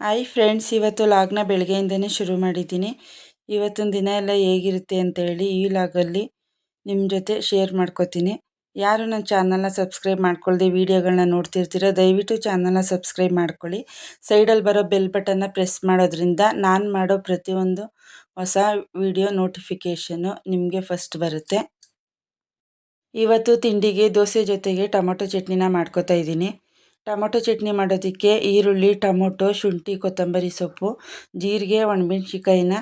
Hi friends ಇವತ್ತು ಲಾಗ್ನ ಬೆಳಗ್ಗೆಯಿಂದನೇ ಶುರು ಮಾಡಿದ್ದೀನಿ. ಇವತ್ತಿನ ದಿನ ಎಲ್ಲ ಹೇಗಿರುತ್ತೆ ಅಂತೇಳಿ ಈ ಲಾಗಲ್ಲಿ ನಿಮ್ಮ ಜೊತೆ ಶೇರ್ ಮಾಡ್ಕೋತೀನಿ. ಯಾರು ನನ್ನ ಚಾನಲ್ನ ಸಬ್ಸ್ಕ್ರೈಬ್ ಮಾಡ್ಕೊಳ್ಳ್ದೆ ವೀಡಿಯೋಗಳನ್ನ ನೋಡ್ತಿರ್ತೀರ ದಯವಿಟ್ಟು ಚಾನಲ್ನ ಸಬ್ಸ್ಕ್ರೈಬ್ ಮಾಡ್ಕೊಳ್ಳಿ. ಸೈಡಲ್ಲಿ ಬರೋ ಬೆಲ್ ಬಟನ್ನ ಪ್ರೆಸ್ ಮಾಡೋದ್ರಿಂದ ನಾನು ಮಾಡೋ ಪ್ರತಿಯೊಂದು ಹೊಸ ವಿಡಿಯೋ ನೋಟಿಫಿಕೇಷನು ನಿಮಗೆ ಫಸ್ಟ್ ಬರುತ್ತೆ. ಇವತ್ತು ತಿಂಡಿಗೆ, ದೋಸೆ ಜೊತೆಗೆ ಟೊಮೊಟೊ ಚಟ್ನಿನ ಮಾಡ್ಕೋತಾ ಇದ್ದೀನಿ. ಟೊಮೊಟೊ ಚಟ್ನಿ ಮಾಡೋದಕ್ಕೆ ಈರುಳ್ಳಿ, ಟೊಮೊಟೊ, ಶುಂಠಿ, ಕೊತ್ತಂಬರಿ ಸೊಪ್ಪು, ಜೀರಿಗೆ ಒಣಮೆಣ್ಸಿಕಾಯಿನ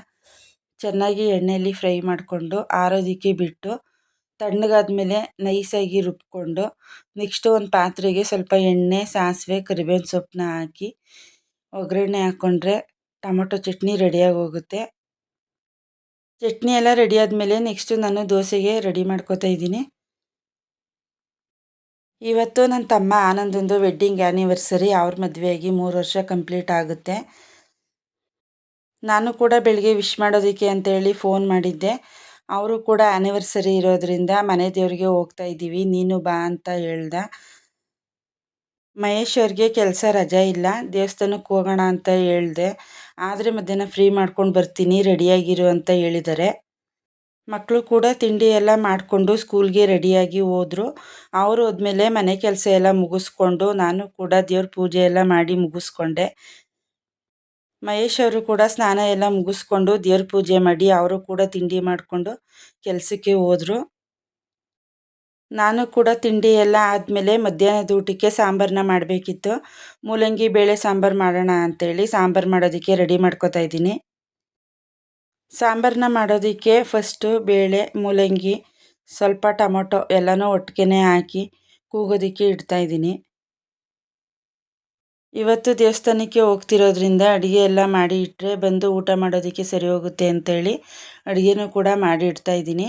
ಚೆನ್ನಾಗಿ ಎಣ್ಣೆಯಲ್ಲಿ ಫ್ರೈ ಮಾಡಿಕೊಂಡು ಆರೋದಕ್ಕೆ ಬಿಟ್ಟು ತಣ್ಣಗಾದ್ಮೇಲೆ ನೈಸಾಗಿ ರುಬ್ಕೊಂಡು ನೆಕ್ಸ್ಟು ಒಂದು ಪಾತ್ರೆಗೆ ಸ್ವಲ್ಪ ಎಣ್ಣೆ, ಸಾಸಿವೆ, ಕರಿಬೇವಿನ ಸೊಪ್ಪನ್ನ ಹಾಕಿ ಒಗ್ಗರಣೆ ಹಾಕ್ಕೊಂಡ್ರೆ ಟೊಮೊಟೊ ಚಟ್ನಿ ರೆಡಿಯಾಗಿ ಹೋಗುತ್ತೆ. ಚಟ್ನಿ ಎಲ್ಲ ರೆಡಿ ಆದಮೇಲೆ ನೆಕ್ಸ್ಟು ನಾನು ದೋಸೆಗೆ ರೆಡಿ ಮಾಡ್ಕೋತಾ ಇದ್ದೀನಿ. ಇವತ್ತು ನನ್ನ ತಮ್ಮ ಆನಂದಂದು ವೆಡ್ಡಿಂಗ್ ಆ್ಯನಿವರ್ಸರಿ ಅವ್ರ ಮದುವೆಯಾಗಿ ಮೂರು ವರ್ಷ ಕಂಪ್ಲೀಟ್ ಆಗುತ್ತೆ. ನಾನು ಕೂಡ ಬೆಳಿಗ್ಗೆ ವಿಶ್ ಮಾಡೋದಕ್ಕೆ ಅಂತೇಳಿ ಫೋನ್ ಮಾಡಿದ್ದೆ. ಅವರು ಕೂಡ ಆ್ಯನಿವರ್ಸರಿ ಇರೋದರಿಂದ ಮನೆ ದೇವ್ರಿಗೆ ಹೋಗ್ತಾ ಇದ್ದೀವಿ ನೀನು ಬಾ ಅಂತ ಹೇಳ್ದ. ಮಹೇಶ್ ಅವ್ರಿಗೆ ಕೆಲಸ ರಜಾ ಇಲ್ಲ ದೇವಸ್ಥಾನಕ್ಕೆ ಹೋಗೋಣ ಅಂತ ಹೇಳಿದೆ. ಆದರೆ ಮಧ್ಯಾಹ್ನ ಫ್ರೀ ಮಾಡ್ಕೊಂಡು ಬರ್ತೀನಿ ರೆಡಿಯಾಗಿರು ಅಂತ ಹೇಳಿದ್ದಾರೆ ಮಕ್ಕಳು ಕೂಡ ತಿಂಡಿ ಎಲ್ಲ ಮಾಡಿಕೊಂಡು ಸ್ಕೂಲ್ಗೆ ರೆಡಿಯಾಗಿ ಹೋದರು. ಅವರು ಹೋದ್ಮೇಲೆ ಮನೆ ಕೆಲಸ ಎಲ್ಲ ಮುಗಿಸ್ಕೊಂಡು ನಾನು ಕೂಡ ದೇವ್ರ ಪೂಜೆ ಎಲ್ಲ ಮಾಡಿ ಮುಗಿಸ್ಕೊಂಡೆ. ಮಹೇಶ್ ಅವರು ಕೂಡ ಸ್ನಾನ ಎಲ್ಲ ಮುಗಿಸ್ಕೊಂಡು ದೇವ್ರ ಪೂಜೆ ಮಾಡಿ ಅವರು ಕೂಡ ತಿಂಡಿ ಮಾಡಿಕೊಂಡು ಕೆಲಸಕ್ಕೆ ಹೋದರು. ನಾನು ಕೂಡ ತಿಂಡಿ ಎಲ್ಲ ಆದಮೇಲೆ ಮಧ್ಯಾಹ್ನದ ಊಟಕ್ಕೆ ಸಾಂಬಾರನ್ನ ಮಾಡಬೇಕಿತ್ತು. ಮೂಲಂಗಿ ಬೇಳೆ ಸಾಂಬಾರು ಮಾಡೋಣ ಅಂತೇಳಿ ಸಾಂಬಾರು ಮಾಡೋದಕ್ಕೆ ರೆಡಿ ಮಾಡ್ಕೋತಾ ಇದ್ದೀನಿ. ಸಾಂಬಾರನ್ನ ಮಾಡೋದಕ್ಕೆ ಫಸ್ಟು ಬೇಳೆ, ಮೂಲಂಗಿ, ಸ್ವಲ್ಪ ಟೊಮೊಟೊ ಎಲ್ಲನೂ ಒಟ್ಟಿಗೆ ಹಾಕಿ ಕೂಗೋದಕ್ಕೆ ಇಡ್ತಾಯಿದ್ದೀನಿ ಇವತ್ತು ದೇವಸ್ಥಾನಕ್ಕೆ ಹೋಗ್ತಿರೋದ್ರಿಂದ ಅಡುಗೆ ಎಲ್ಲ ಮಾಡಿ ಇಟ್ಟರೆ ಬಂದು ಊಟ ಮಾಡೋದಕ್ಕೆ ಸರಿ ಹೋಗುತ್ತೆ ಅಂತೇಳಿ ಅಡುಗೆನೂ ಕೂಡ ಮಾಡಿ ಇಡ್ತಾಯಿದ್ದೀನಿ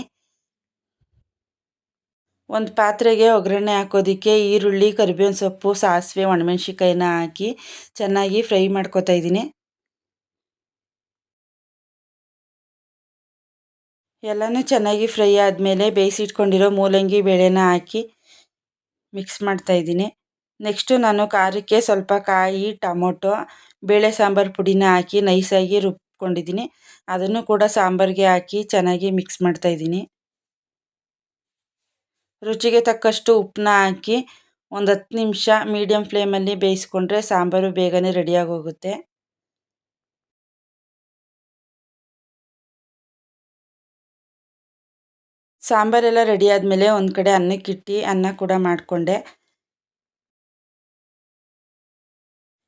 ಒಂದು ಪಾತ್ರೆಗೆ ಒಗ್ಗರಣೆ ಹಾಕೋದಕ್ಕೆ ಈರುಳ್ಳಿ, ಕರಿಬೇವಿನ ಸೊಪ್ಪು, ಸಾಸಿವೆ ಒಣಮೆಣ್ಸಿಕಾಯಿನ ಹಾಕಿ ಚೆನ್ನಾಗಿ ಫ್ರೈ ಮಾಡ್ಕೋತಾ ಇದ್ದೀನಿ. ಎಲ್ಲನೂ ಚೆನ್ನಾಗಿ ಫ್ರೈ ಆದಮೇಲೆ ಬೇಯಿಸಿಟ್ಕೊಂಡಿರೋ ಮೂಲಂಗಿ ಬೇಳೆನ ಹಾಕಿ ಮಿಕ್ಸ್ ಮಾಡ್ತಾಯಿದ್ದೀನಿ ನೆಕ್ಸ್ಟು ನಾನು ಖಾರಕ್ಕೆ ಸ್ವಲ್ಪ ಕಾಯಿ, ಟೊಮೊಟೊ, ಬೇಳೆ ಸಾಂಬಾರು ಪುಡಿನ ಹಾಕಿ ನೈಸಾಗಿ ರುಬ್ಕೊಂಡಿದ್ದೀನಿ. ಅದನ್ನು ಕೂಡ ಸಾಂಬಾರಿಗೆ ಹಾಕಿ ಚೆನ್ನಾಗಿ ಮಿಕ್ಸ್ ಮಾಡ್ತಾಯಿದ್ದೀನಿ ರುಚಿಗೆ ತಕ್ಕಷ್ಟು ಉಪ್ಪನ್ನ ಹಾಕಿ ಒಂದು ಹತ್ತು ನಿಮಿಷ ಮೀಡಿಯಮ್ ಫ್ಲೇಮಲ್ಲಿ ಬೇಯಿಸ್ಕೊಂಡ್ರೆ ಸಾಂಬಾರು ಬೇಗನೆ ರೆಡಿಯಾಗಿ ಹೋಗುತ್ತೆ ಸಾಂಬಾರೆಲ್ಲ ರೆಡಿ ಆದಮೇಲೆ ಒಂದು ಕಡೆ ಅನ್ನಕ್ಕಿಟ್ಟು ಅನ್ನ ಕೂಡ ಮಾಡಿಕೊಂಡೆ.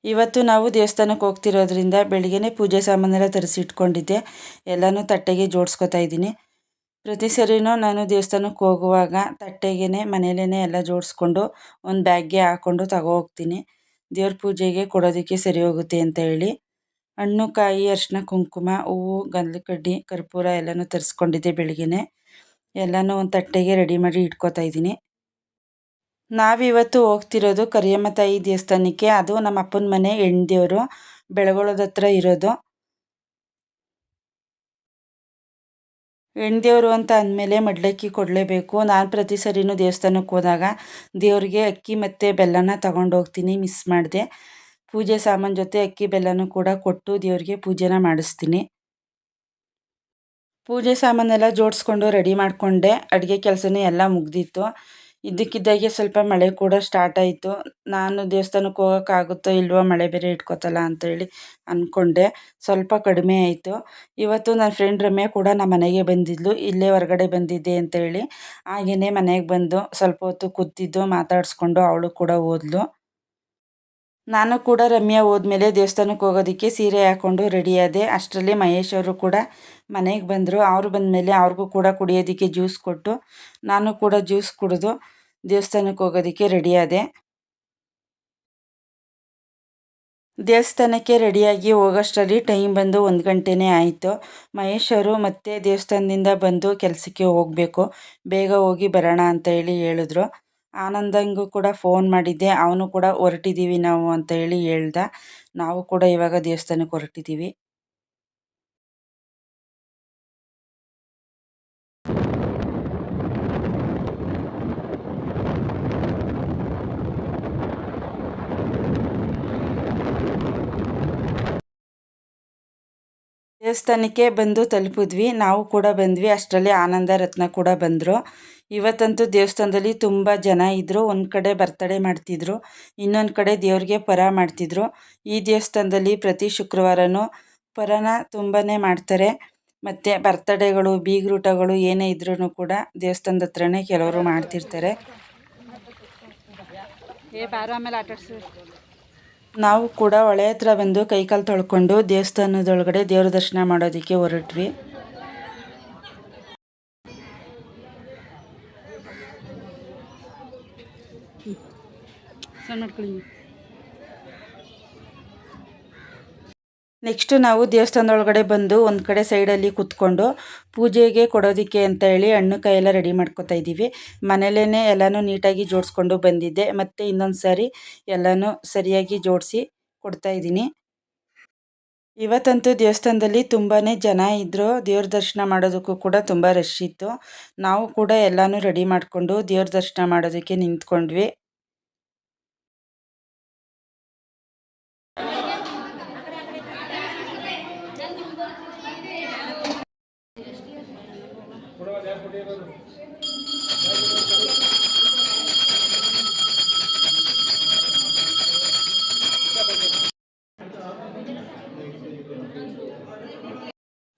ಇವತ್ತು ನಾವು ದೇವಸ್ಥಾನಕ್ಕೆ ಹೋಗ್ತಿರೋದ್ರಿಂದ ಬೆಳಿಗ್ಗೆನೇ ಪೂಜೆ ಸಾಮಾನೆಲ್ಲ ತರಿಸಿಟ್ಕೊಂಡಿದ್ದೆ. ಎಲ್ಲನೂ ತಟ್ಟೆಗೆ ಜೋಡಿಸ್ಕೊತಾ ಇದ್ದೀನಿ. ಪ್ರತಿ ಸರಿನೂ ನಾನು ದೇವಸ್ಥಾನಕ್ಕೆ ಹೋಗುವಾಗ ತಟ್ಟೆಗೆ ಮನೇಲೇ ಎಲ್ಲ ಜೋಡಿಸ್ಕೊಂಡು ಒಂದು ಬ್ಯಾಗ್ಗೆ ಹಾಕ್ಕೊಂಡು ತಗೋ ಹೋಗ್ತೀನಿ. ದೇವ್ರ ಪೂಜೆಗೆ ಕೊಡೋದಕ್ಕೆ ಸರಿ ಹೋಗುತ್ತೆ ಅಂತ ಹೇಳಿ. ಹಣ್ಣು, ಕಾಯಿ ಅರಿಶಿನ ಕುಂಕುಮ, ಹೂವು ಗಂಧದ ಕಡ್ಡಿ ಕರ್ಪೂರ ಎಲ್ಲನೂ ತರಿಸ್ಕೊಂಡಿದ್ದೆ ಬೆಳಿಗ್ಗೆನೇ. ಎಲ್ಲನೂ ಒಂದು ತಟ್ಟೆಗೆ ರೆಡಿ ಮಾಡಿ ಇಟ್ಕೋತಾ ಇದ್ದೀನಿ. ನಾವಿವತ್ತು ಹೋಗ್ತಿರೋದು ಕರಿಯಮ್ಮ ತಾಯಿ ದೇವಸ್ಥಾನಕ್ಕೆ. ಅದು ನಮ್ಮ ಅಪ್ಪನ ಮನೆ, ಹೆಣ್ದೇವರು, ಬೆಳಗೊಳದ ಹತ್ರ ಇರೋದು. ಹೆಣ್ದೇವರು ಅಂತ ಅಂದಮೇಲೆ ಮಡ್ಲಕ್ಕಿ ಕೊಡಲೇಬೇಕು. ನಾನು ಪ್ರತಿ ಸರಿನೂ ದೇವಸ್ಥಾನಕ್ಕೆ ಹೋದಾಗ ದೇವ್ರಿಗೆ ಅಕ್ಕಿ ಮತ್ತು ಬೆಲ್ಲನ ತಗೊಂಡು ಹೋಗ್ತೀನಿ ಮಿಸ್ ಮಾಡಿದೆ. ಪೂಜೆ ಸಾಮಾನು ಜೊತೆ ಅಕ್ಕಿ, ಬೆಲ್ಲನೂ ಕೂಡ ಕೊಟ್ಟು ದೇವರಿಗೆ ಪೂಜೆನ ಮಾಡಿಸ್ತೀನಿ. ಪೂಜೆ ಸಾಮಾನೆಲ್ಲ ಜೋಡಿಸ್ಕೊಂಡು ರೆಡಿ ಮಾಡಿಕೊಂಡೆ. ಅಡುಗೆ ಕೆಲಸನೂ ಎಲ್ಲ ಮುಗ್ದಿತ್ತು. ಇದ್ದಕ್ಕಿದ್ದಾಗೆ ಸ್ವಲ್ಪ ಮಳೆ ಕೂಡ ಸ್ಟಾರ್ಟ್ ಆಯಿತು. ನಾನು ದೇವಸ್ಥಾನಕ್ಕೆ ಹೋಗೋಕ್ಕಾಗುತ್ತೋ ಇಲ್ವೋ ಮಳೆ ಬೇರೆ ಇಟ್ಕೋತಲ್ಲ ಅಂತೇಳಿ ಅಂದ್ಕೊಂಡೆ ಸ್ವಲ್ಪ ಕಡಿಮೆ ಆಯಿತು. ಇವತ್ತು ನನ್ನ ಫ್ರೆಂಡ್ ರಮ್ಯ ಕೂಡ ನಮ್ಮ ಮನೆಗೆ ಬಂದಿದ್ಲು. ಇಲ್ಲೇ ಹೊರಗಡೆ ಬಂದಿದ್ದೆ ಅಂತೇಳಿ. ಹಾಗೆಯೇ ಮನೆಗೆ ಬಂದು ಸ್ವಲ್ಪ ಹೊತ್ತು ಕೂತಿದ್ದು, ಮಾತಾಡಿಸ್ಕೊಂಡು ಅವಳು ಕೂಡ ಹೋದ್ಲು. ನಾನು ಕೂಡ ರಮ್ಯಾ ಹೋದ್ಮೇಲೆ ದೇವಸ್ಥಾನಕ್ಕೆ ಹೋಗೋದಕ್ಕೆ ಸೀರೆ ಹಾಕ್ಕೊಂಡು ರೆಡಿಯಾದೆ ಅಷ್ಟರಲ್ಲಿ ಮಹೇಶ್ ಅವರು ಕೂಡ ಮನೆಗೆ ಬಂದರು. ಅವರು ಬಂದಮೇಲೆ ಅವ್ರಿಗೂ ಕೂಡ ಕುಡಿಯೋದಕ್ಕೆ ಜ್ಯೂಸ್ ಕೊಟ್ಟು ನಾನು ಕೂಡ ಜ್ಯೂಸ್ ಕುಡಿದು ದೇವಸ್ಥಾನಕ್ಕೆ ಹೋಗೋದಕ್ಕೆ ರೆಡಿಯಾದೆ ದೇವಸ್ಥಾನಕ್ಕೆ ರೆಡಿಯಾಗಿ ಹೋಗೋಷ್ಟರಲ್ಲಿ ಟೈಮ್ ಬಂದು ಒಂದು ಗಂಟೆನೇ ಆಯಿತು. ಮಹೇಶ್ ಅವರು ಮತ್ತೆ ದೇವಸ್ಥಾನದಿಂದ ಬಂದು ಕೆಲಸಕ್ಕೆ ಹೋಗಬೇಕು. ಬೇಗ ಹೋಗಿ ಬರೋಣ ಅಂತ ಹೇಳಿ ಹೇಳಿದ್ರು. ಆನಂದಂಗೂ ಕೂಡ ಫೋನ್ ಮಾಡಿದ್ದೆ. ಅವನು ಕೂಡ ಹೊರಟಿದ್ದೀವಿ ನಾವು ಅಂತ ಹೇಳಿ ಹೇಳ್ದ. ನಾವು ಕೂಡ ಇವಾಗ ದೇವಸ್ಥಾನಕ್ಕೆ ಹೊರಟಿದ್ದೀವಿ. ದೇವಸ್ಥಾನಕ್ಕೆ ಬಂದು ತಲುಪಿದ್ವಿ. ನಾವು ಕೂಡ ಬಂದ್ವಿ. ಅಷ್ಟರಲ್ಲಿ ಆನಂದ ರತ್ನ ಕೂಡ ಬಂದರು. ಇವತ್ತಂತೂ ದೇವಸ್ಥಾನದಲ್ಲಿ ತುಂಬ ಜನ ಇದ್ದರು ಒಂದು ಕಡೆ ಬರ್ತಡೇ ಮಾಡ್ತಿದ್ರು. ಇನ್ನೊಂದು ಕಡೆ ದೇವ್ರಿಗೆ ಪರ ಮಾಡ್ತಿದ್ರು. ಈ ದೇವಸ್ಥಾನದಲ್ಲಿ ಪ್ರತಿ ಶುಕ್ರವಾರನೂ ಪರನ ತುಂಬಾ ಮಾಡ್ತಾರೆ. ಮತ್ತು ಬರ್ತಡೇಗಳು, ಬೀಗ್ರೂಟಗಳು ಏನೇ ಇದ್ರೂ ಕೂಡ ದೇವಸ್ಥಾನದ ಹತ್ರನೇ ಕೆಲವರು ಮಾಡ್ತಿರ್ತಾರೆ. ನಾವು ಕೂಡ ಹೊಳೆ ಹತ್ರ ಬಂದು ಕೈಕಾಲು ತೊಳ್ಕೊಂಡು ದೇವಸ್ಥಾನದೊಳಗಡೆ ದೇವ್ರ ದರ್ಶನ ಮಾಡೋದಕ್ಕೆ ಹೊರಟ್ವಿ. ಮಾಡ್ಕೊಳ್ಳಿ ನೆಕ್ಸ್ಟು ನಾವು ದೇವಸ್ಥಾನದೊಳಗಡೆ ಬಂದು ಒಂದು ಕಡೆ ಸೈಡಲ್ಲಿ ಕೂತ್ಕೊಂಡು ಪೂಜೆಗೆ ಕೊಡೋದಕ್ಕೆ ಅಂತ ಹೇಳಿ ಹಣ್ಣು ಕಾಯೆಲ್ಲ ರೆಡಿ ಮಾಡ್ಕೊತಾ ಇದ್ದೀವಿ. ಮನೇಲೇ ಎಲ್ಲನೂ ನೀಟಾಗಿ ಜೋಡಿಸ್ಕೊಂಡು ಬಂದಿದ್ದೆ. ಮತ್ತು ಇನ್ನೊಂದು ಸಾರಿ ಎಲ್ಲನೂ ಸರಿಯಾಗಿ ಜೋಡಿಸಿ ಕೊಡ್ತಾ ಇದ್ದೀನಿ. ಇವತ್ತಂತೂ ದೇವಸ್ಥಾನದಲ್ಲಿ ತುಂಬಾ ಜನ ಇದ್ದರು ದೇವ್ರ ದರ್ಶನ ಮಾಡೋದಕ್ಕೂ ಕೂಡ ತುಂಬ ರಶ್ ಇತ್ತು. ನಾವು ಕೂಡ ಎಲ್ಲನೂ ರೆಡಿ ಮಾಡಿಕೊಂಡು ದೇವ್ರ ದರ್ಶನ ಮಾಡೋದಕ್ಕೆ ನಿಂತ್ಕೊಂಡ್ವಿ.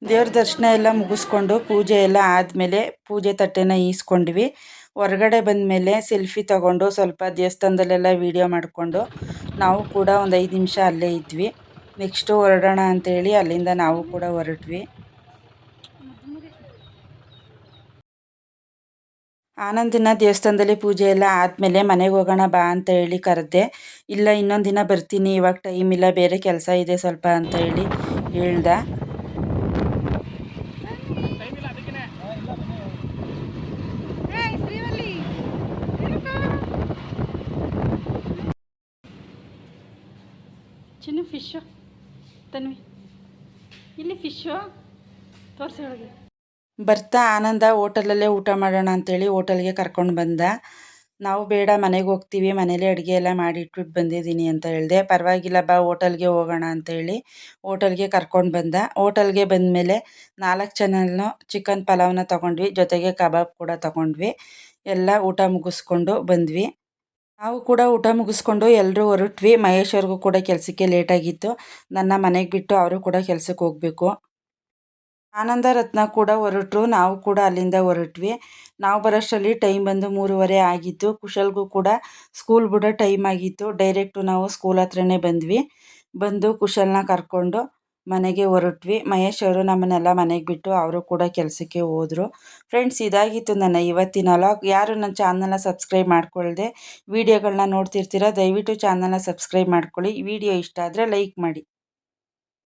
ದೇವ್ರ ದರ್ಶನ ಎಲ್ಲ ಮುಗಿಸ್ಕೊಂಡು ಪೂಜೆ ಎಲ್ಲ ಆದಮೇಲೆ ಪೂಜೆ ತಟ್ಟೆನ ಈಸ್ಕೊಂಡ್ವಿ. ಹೊರಗಡೆ ಬಂದಮೇಲೆ ಸೆಲ್ಫಿ ತಗೊಂಡು ಸ್ವಲ್ಪ ದೇವಸ್ಥಾನದಲ್ಲೆಲ್ಲ ವೀಡಿಯೋ ಮಾಡಿಕೊಂಡು ನಾವು ಕೂಡ ಒಂದು ಐದು ನಿಮಿಷ ಅಲ್ಲೇ ಇದ್ವಿ. ನೆಕ್ಸ್ಟು ಹೊರಡೋಣ ಅಂತೇಳಿ ಅಲ್ಲಿಂದ ನಾವು ಕೂಡ ಹೊರಟ್ವಿ. ಆನಂದಿನ ದೇವಸ್ಥಾನದಲ್ಲಿ ಪೂಜೆ ಎಲ್ಲ ಆದಮೇಲೆ ಮನೆಗೆ ಹೋಗೋಣ ಬಾ ಅಂತ ಹೇಳಿ ಕರೆದೆ. ಇಲ್ಲ, ಇನ್ನೊಂದು ದಿನ ಬರ್ತೀನಿ, ಇವಾಗ ಟೈಮ್ ಇಲ್ಲ, ಬೇರೆ ಕೆಲಸ ಇದೆ ಸ್ವಲ್ಪ ಅಂತ ಹೇಳಿ ಹೇಳ್ದ. ಚಿನ್ನು ಫಿಶ್ಶು ತನ್ವಿ. ಇಲ್ಲಿ ಫಿಶ್ಶು ತೋರಿಸಿ ಬರ್ತಾ ಆನಂದ ಹೋಟೆಲಲ್ಲೇ ಊಟ ಮಾಡೋಣ ಅಂತೇಳಿ ಹೋಟೆಲ್ಗೆ ಕರ್ಕೊಂಡು ಬಂದ. ನಾವು ಬೇಡ, ಮನೆಗೆ ಹೋಗ್ತೀವಿ, ಮನೇಲಿ ಅಡುಗೆ ಎಲ್ಲ ಮಾಡಿಟ್ಬಿಟ್ಟು ಬಂದಿದ್ದೀನಿ ಅಂತ ಹೇಳಿದೆ. ಪರವಾಗಿಲ್ಲ, ಬಾ ಹೋಟೆಲ್ಗೆ ಹೋಗೋಣ ಅಂತೇಳಿ ಹೋಟೆಲ್ಗೆ ಕರ್ಕೊಂಡು ಬಂದ. ಹೋಟೆಲ್ಗೆ ಬಂದಮೇಲೆ ನಾಲ್ಕು ಚಾನಲ್ನು ಚಿಕನ್ ಪಲಾವ್ನ ತೊಗೊಂಡ್ವಿ, ಜೊತೆಗೆ ಕಬಾಬ್ ಕೂಡ ತೊಗೊಂಡ್ವಿ. ಎಲ್ಲ ಊಟ ಮುಗಿಸ್ಕೊಂಡು ಬಂದ್ವಿ. ನಾವು ಕೂಡ ಊಟ ಮುಗಿಸ್ಕೊಂಡು ಎಲ್ಲರೂ ಹೊರಟ್ವಿ. ಮಹೇಶ್ ಅವ್ರಿಗೂ ಕೂಡ ಕೆಲಸಕ್ಕೆ ಲೇಟಾಗಿತ್ತು ನನ್ನ ಮನೆಗೆ ಬಿಟ್ಟು ಅವರು ಕೂಡ ಕೆಲಸಕ್ಕೆ ಹೋಗಬೇಕು. ಆನಂದ ರತ್ನ ಕೂಡ ಹೊರಟರು. ನಾವು ಕೂಡ ಅಲ್ಲಿಂದ ಹೊರಟ್ವಿ. ನಾವು ಬರೋಷ್ಟರಲ್ಲಿ ಟೈಮ್ ಬಂದು ಮೂರುವರೆ ಆಗಿತ್ತು. ಕುಶಲ್ಗೂ ಕೂಡ ಸ್ಕೂಲ್ ಬಿಡೋ ಟೈಮ್ ಆಗಿತ್ತು. ಡೈರೆಕ್ಟು ನಾವು ಸ್ಕೂಲ್ ಹತ್ರನೇ ಬಂದ್ವಿ. ಬಂದು ಕುಶಲ್ನ ಕರ್ಕೊಂಡು ಮನೆಗೆ ಹೊರಟ್ವಿ. ಮಹೇಶ್ ಅವರು ನಮ್ಮನ್ನೆಲ್ಲ ಮನೆಗೆ ಬಿಟ್ಟು ಅವರು ಕೂಡ ಕೆಲಸಕ್ಕೆ ಹೋದರು. ಫ್ರೆಂಡ್ಸ್ ಇದಾಗಿತ್ತು ನನ್ನ ಇವತ್ತಿನ ಲಾಗ್ ಯಾರು ನನ್ನ ಚಾನಲ್ನ ಸಬ್ಸ್ಕ್ರೈಬ್ ಮಾಡ್ಕೊಳ್ಳದೆ ವಿಡಿಯೋಗಳನ್ನ ನೋಡ್ತಿರ್ತೀರ ದಯವಿಟ್ಟು ಚಾನಲ್ನ ಸಬ್ಸ್ಕ್ರೈಬ್ ಮಾಡ್ಕೊಳ್ಳಿ. ವಿಡಿಯೋ ಇಷ್ಟ ಆದರೆ ಲೈಕ್ ಮಾಡಿ.